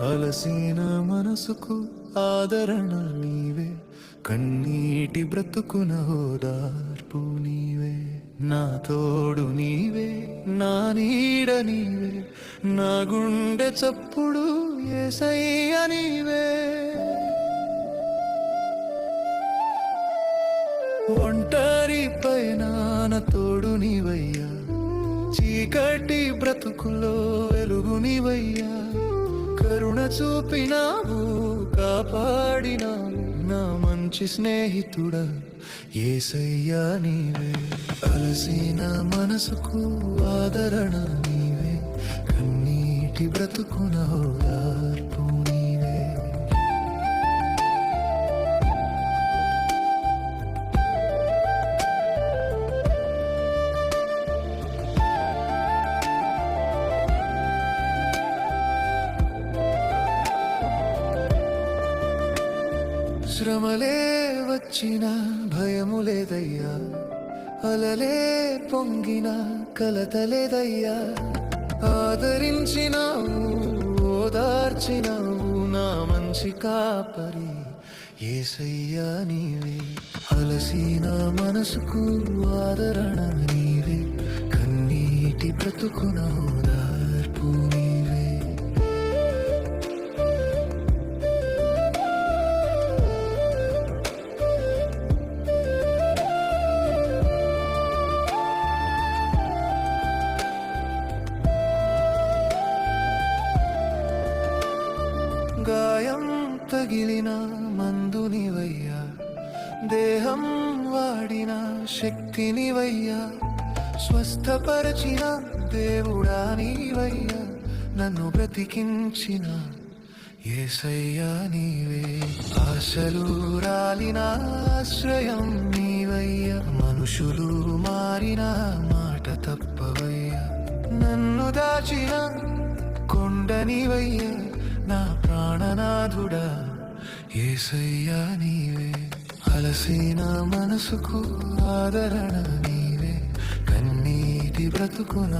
అలసిన మనసుకు ఆదరణ నీవే. కన్నీటి బ్రతుకున ఓదార్పు నీవే. నా తోడు నీవే నా నీడ నీవే. నా గుండె చప్పుడు ఏసయ్య నీవే. ఒంటరి పైన నా తోడు నీవయ్యా. చీకటి బ్రతుకులో వెలుగు నీవయ్యా. కరుణ చూపినావు కాపాడినావు. నా మంచి స్నేహితుడా ఏసయ్యా నీవే. అలసిన మనసుకు ఆదరణ నీవే. కన్నీటి బ్రతుకున శ్రమలే వచ్చిన భయము లేదయ్యా అలలే పొంగిన కలత లేదయ్యా ఆదరించినావు ఓదార్చినావు నా మంచి కాపరి ఏసయ్యా నీవే. అలసిన మనసుకు ఆదరణ నీవే. కన్నీటి బ్రతుకునా తగిలిన మందునివయ్యా. దేహం వాడిన శక్తినివయ్యా. స్వస్థపరచిన దేవుడా నీవయ్యా. నన్ను బ్రతికించిన ఏసయ్యా నీవే. ఆశలు రాలిన ఆశ్రయం నీవయ్యా. మనుషులు మారిన మాట తప్పవయ్యా. నన్ను దాచిన కొండనివయ్యా నా ప్రాణనాథుడా ఏసయ్యా నీవే. అలసిన మనసుకు ఆదరణ నీవే. కన్నీటి బ్రతుకున